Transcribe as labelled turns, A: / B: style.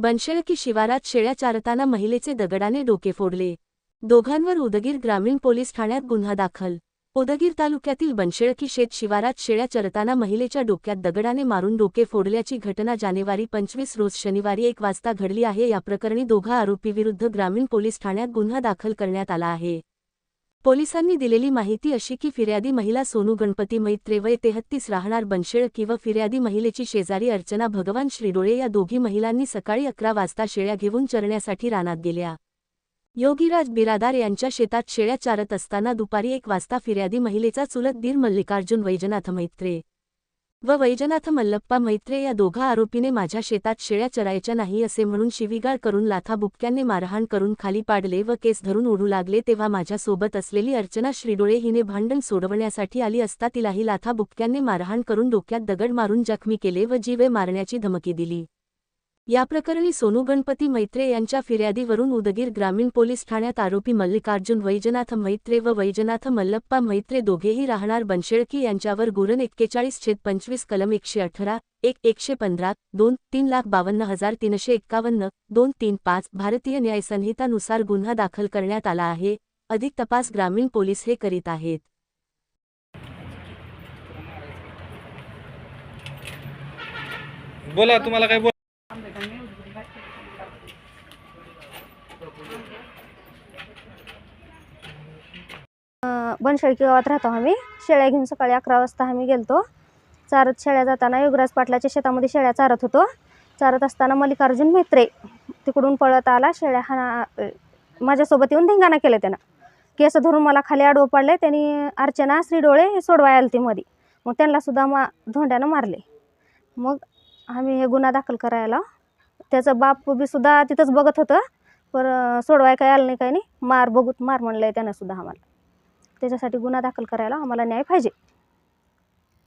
A: बनशेळकी शिवारात शेळ्या चारताना महिलेचे दगडाने डोके फोडले. दोघांवर उदगीर ग्रामीण पोलीस ठाण्यात गुन्हा दाखल. उदगीर तालुक्यातील बनशेळकी शेत शिवारात शेळ्या चरताना महिलेच्या डोक्यात दगडाने मारून डोके फोडल्याची घटना जानेवारी पंचवीस रोज शनिवारी एक वाजता घडली आहे. या प्रकरणी दोघा आरोपीविरुद्ध ग्रामीण पोलीस ठाण्यात गुन्हा दाखल करण्यात आला आहे. पोलिसांनी दिलेली माहिती अशी की फिर्यादी महिला सोनू गणपती मैत्रे वय तेहत्तीस राहणार बनशेळ किंवा फिर्यादी महिलेची शेजारी अर्चना भगवान श्रीडोळे या दोघी महिलांनी सकाळी अकरा वाजता शेळ्या घेऊन चरण्यासाठी रानात गेल्या. योगीराज बिरादार यांच्या शेतात शेळ्या चारत असताना दुपारी एक वाजता फिर्यादी महिलेचा चुलत दीर मल्लिकार्जुन वैजनाथ मैत्रे व वैजनाथ मल्लप्पा मैत्रे या दोघा आरोपीने माझ्या शेतात शेळ्या चरायच्या नाही असे म्हणून शिवीगाळ करून लाथाबुक्क्यांनी मारहाण करून खाली पाडले व केस धरून ओढू लागले तेव्हा माझ्यासोबत असलेली अर्चना श्रीडोळे हिने भांडण सोडवण्यासाठी आली असता तिलाही लाथाबुक्क्यांनी मारहाण करून डोक्यात दगड मारून जखमी केले व जीवे मारण्याची धमकी दिली. याप्रकरणी सोनू गणपती मैत्रे यांच्या फिर्यादीवरून उदगीर ग्रामीण पोलीस ठाण्यात आरोपी मल्लिकार्जुन वैजनाथ मैत्रे व वैजनाथ मल्लप्पा मैत्रे दोघेही राहणार बनशेळकी यांच्यावर गुरण एक्केचाळीस छेद पंचवीस कलम एकशे अठरा एक एकशे पंधरा दोन तीन लाख बावन्न हजार तीनशे एक्कावन्न दोन तीन पाच भारतीय न्यायसंहितानुसार गुन्हा दाखल करण्यात आला आहे. अधिक तपास ग्रामीण पोलीस हे करीत आहेत.
B: बोला तुम्हाला काय बोल
C: बनशेळकी गावात राहतो आम्ही. शेळ्या घेऊन सकाळी अकरा वाजता आम्ही गेलतो. चारत शेळ्या जाताना योगराज पाटलाच्या शेतामध्ये शेळ्या चारत होतो. चारत असताना मल्लिकार्जुन मित्रे तिकडून पळत आला. शेळ्या हा माझ्यासोबत येऊन धिंगाणा केलं त्यानं. केस धरून मला खाली आडवं पडले. त्यांनी अर्चना श्रीडोळे सोडवाय आली ती मध्ये मग त्यांनासुद्धा मा धोंड्यानं मारले. मग आम्ही हे गुन्हा दाखल करायला त्याचं बाप बीसुद्धा तिथंच बघत होतं. पर सोडवाय काय आलं नाही काही नाही. मार बघूत मार म्हणलं आहे त्यानं सुद्धा आम्हाला. त्याच्यासाठी गुन्हा दाखल करायला आम्हाला न्याय पाहिजे.